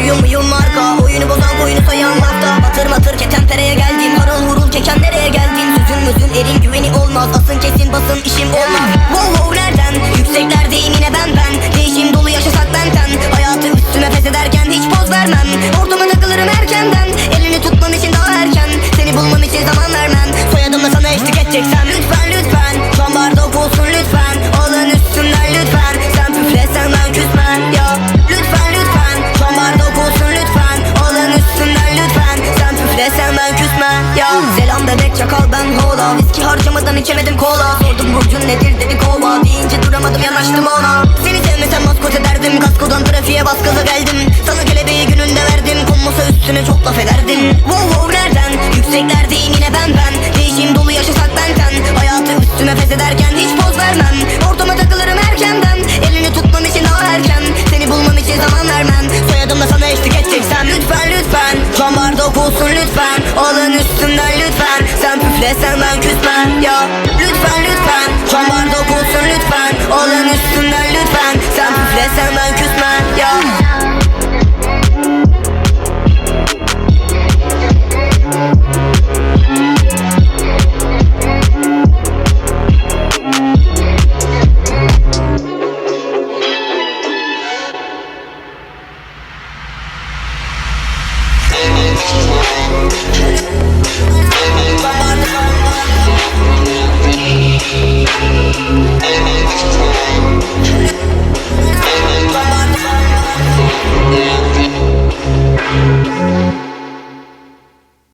Şuyum buyum marka. Oyunu bozan koyunu sayan lafta. Batır matır ketentereye geldim. Harıl hurul keken nereye geldin? Sözün mözün erin güveni olmaz. Asın kesin basın işim olmaz. Wow wow nereden? Yükseklerdeyim bebek çakal ben hola. Viski harcamadan içemedim kola. Sordum burcun nedir dedi kova. Deyince duramadım yanaştım ona. Seni sevmesem maskot ederdim Kaskodan trafiğe bas gaza geldim. Sana kelebeği gününde verdim. Konmasa üstüne çok laf ederdim. Wow wow nereden? Yükseklerdeyim yine ben ben. Değişim dolu yaşasak benten Hayatı üstüme feshederken hiç bardak olsun lütfen. Alın üstümden lütfen. Sen püflesen ben küsmem. Ya